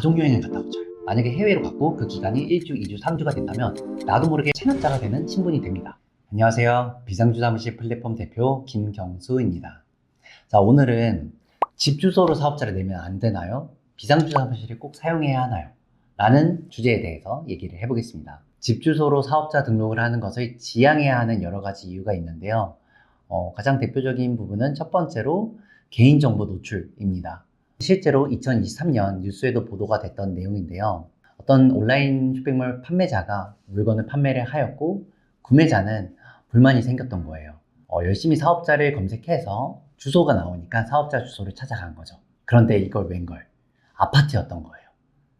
가족여행을 갔다 오죠. 만약에 해외로 갔고 그 기간이 1주, 2주, 3주가 된다면 나도 모르게 체납자가 되는 신분이 됩니다. 안녕하세요. 비상주 사무실 플랫폼 대표 김경수입니다. 자, 오늘은 집 주소로 사업자를 내면 안 되나요? 비상주 사무실을 꼭 사용해야 하나요? 라는 주제에 대해서 얘기를 해보겠습니다. 집 주소로 사업자 등록을 하는 것을 지양해야 하는 여러 가지 이유가 있는데요. 어, 가장 대표적인 부분은 첫 번째로 개인정보 노출입니다. 실제로 2023년 뉴스에도 보도가 됐던 내용인데요. 어떤 온라인 쇼핑몰 판매자가 물건을 판매를 하였고 구매자는 불만이 생겼던 거예요. 어, 열심히 사업자를 검색해서 주소가 나오니까 사업자 주소를 찾아간 거죠. 그런데 이걸 웬걸? 아파트였던 거예요.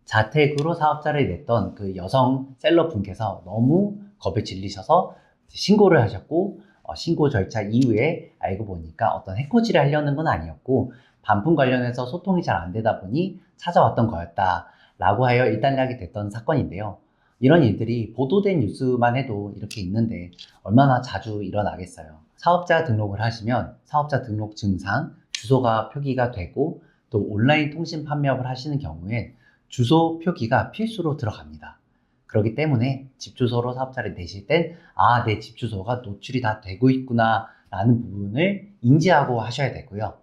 자택으로 사업자를 냈던 그 여성 셀러 분께서 너무 겁에 질리셔서 신고를 하셨고 어, 신고 절차 이후에 알고 보니까 어떤 해코지를 하려는 건 아니었고 반품 관련해서 소통이 잘 안 되다 보니 찾아왔던 거였다라고 하여 일단락이 됐던 사건인데요. 이런 일들이 보도된 뉴스만 해도 이렇게 있는데 얼마나 자주 일어나겠어요. 사업자 등록을 하시면 사업자 등록 증상, 주소가 표기가 되고 또 온라인 통신 판매업을 하시는 경우에 주소 표기가 필수로 들어갑니다. 그렇기 때문에 집 주소로 사업자를 내실 땐, 아, 내 집 주소가 노출이 다 되고 있구나, 라는 부분을 인지하고 하셔야 되고요.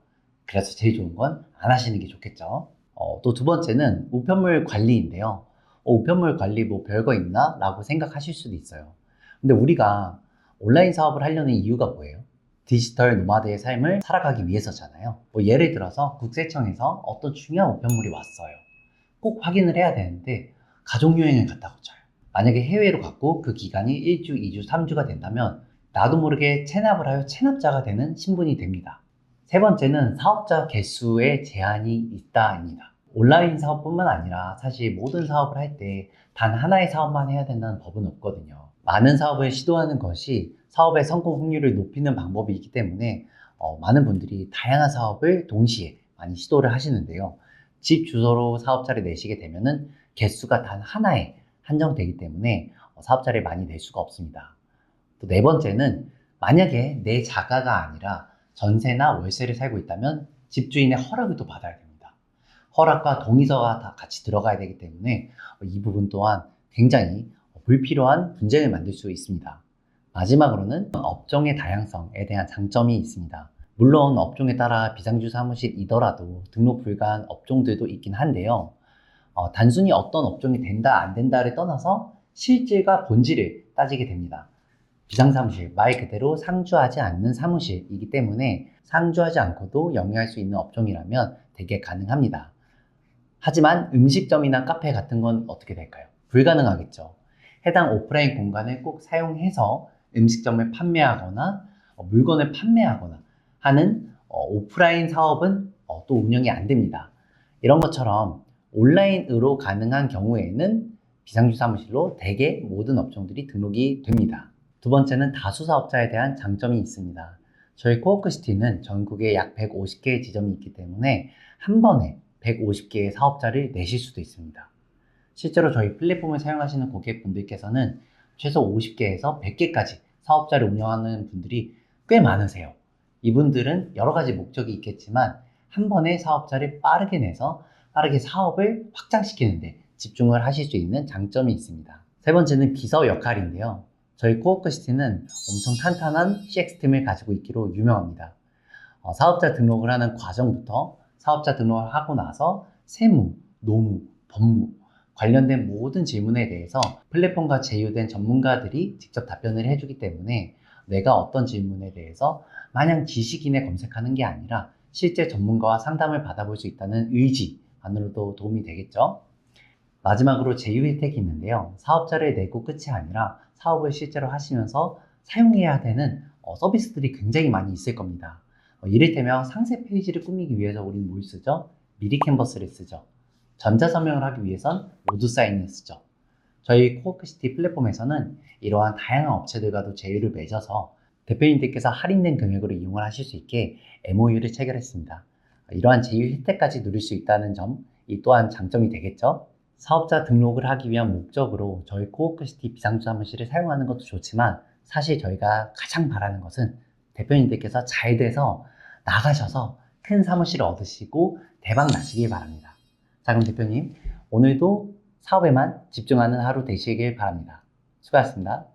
그래서 제일 좋은 건 안 하시는 게 좋겠죠. 어, 또 두 번째는 우편물 관리인데요. 어, 우편물 관리 뭐 별거 있나? 라고 생각하실 수도 있어요. 근데 우리가 온라인 사업을 하려는 이유가 뭐예요? 디지털 노마드의 삶을 살아가기 위해서잖아요. 뭐 예를 들어서 국세청에서 어떤 중요한 우편물이 왔어요. 꼭 확인을 해야 되는데 가족여행을 갔다 오잖아요. 만약에 해외로 갔고 그 기간이 1주, 2주, 3주가 된다면 나도 모르게 체납을 하여 체납자가 되는 신분이 됩니다. 세 번째는 사업자 개수에 제한이 있다입니다. 온라인 사업뿐만 아니라 사실 모든 사업을 할 때 단 하나의 사업만 해야 된다는 법은 없거든요. 많은 사업을 시도하는 것이 사업의 성공 확률을 높이는 방법이기 때문에 어, 많은 분들이 다양한 사업을 동시에 많이 시도를 하시는데요. 집 주소로 사업자를 내시게 되면은 개수가 단 하나에 한정되기 때문에 어, 사업자를 많이 낼 수가 없습니다. 또 네 번째는 만약에 내 자가가 아니라 전세나 월세를 살고 있다면 집주인의 허락을 또 받아야 됩니다. 허락과 동의서가 다 같이 들어가야 되기 때문에 이 부분 또한 굉장히 불필요한 분쟁을 만들 수 있습니다. 마지막으로는 업종의 다양성에 대한 장점이 있습니다. 물론 업종에 따라 비상주 사무실이더라도 등록 불가한 업종들도 있긴 한데요. 어, 단순히 어떤 업종이 된다 안 된다를 떠나서 실질과 본질을 따지게 됩니다. 비상사무실, 말 그대로 상주하지 않는 사무실이기 때문에 상주하지 않고도 영위할 수 있는 업종이라면 되게 가능합니다. 하지만 음식점이나 카페 같은 건 어떻게 될까요? 불가능하겠죠. 해당 오프라인 공간을 꼭 사용해서 음식점을 판매하거나 어, 물건을 판매하거나 하는 어, 오프라인 사업은 어, 또 운영이 안 됩니다. 이런 것처럼 온라인으로 가능한 경우에는 비상주 사무실로 대개 모든 업종들이 등록이 됩니다. 두 번째는 다수 사업자에 대한 장점이 있습니다. 저희 코워크시티는 전국에 약 150개의 지점이 있기 때문에 한 번에 150개의 사업자를 내실 수도 있습니다. 실제로 저희 플랫폼을 사용하시는 고객분들께서는 최소 50개에서 100개까지 사업자를 운영하는 분들이 꽤 많으세요. 이분들은 여러 가지 목적이 있겠지만 한 번에 사업자를 빠르게 내서 빠르게 사업을 확장시키는데 집중을 하실 수 있는 장점이 있습니다. 세 번째는 비서 역할인데요. 저희 코워크시티는 엄청 탄탄한 CX팀을 가지고 있기로 유명합니다. 어, 사업자 등록을 하는 과정부터 사업자 등록을 하고 나서 세무, 노무, 법무 관련된 모든 질문에 대해서 플랫폼과 제휴된 전문가들이 직접 답변을 해주기 때문에 내가 어떤 질문에 대해서 마냥 지식인에 검색하는 게 아니라 실제 전문가와 상담을 받아볼 수 있다는 의지만으로도 도움이 되겠죠. 마지막으로 제휴 혜택이 있는데요. 사업자를 내고 끝이 아니라 사업을 실제로 하시면서 사용해야 되는 어, 서비스들이 굉장히 많이 있을 겁니다. 어, 이를테면 상세 페이지를 꾸미기 위해서 우리는 뭘 쓰죠? 미리 캔버스를 쓰죠. 전자서명을 하기 위해선 로드 사인을 쓰죠. 저희 코워크시티 플랫폼에서는 이러한 다양한 업체들과도 제휴를 맺어서 대표님들께서 할인된 금액으로 이용을 하실 수 있게 MOU를 체결했습니다. 이러한 제휴 혜택까지 누릴 수 있다는 점, 이 또한 장점이 되겠죠? 사업자 등록을 하기 위한 목적으로 저희 코워크시티 비상주 사무실을 사용하는 것도 좋지만 사실 저희가 가장 바라는 것은 대표님들께서 잘 돼서 나가셔서 큰 사무실을 얻으시고 대박 나시길 바랍니다. 자 그럼 대표님 오늘도 사업에만 집중하는 하루 되시길 바랍니다. 수고하셨습니다.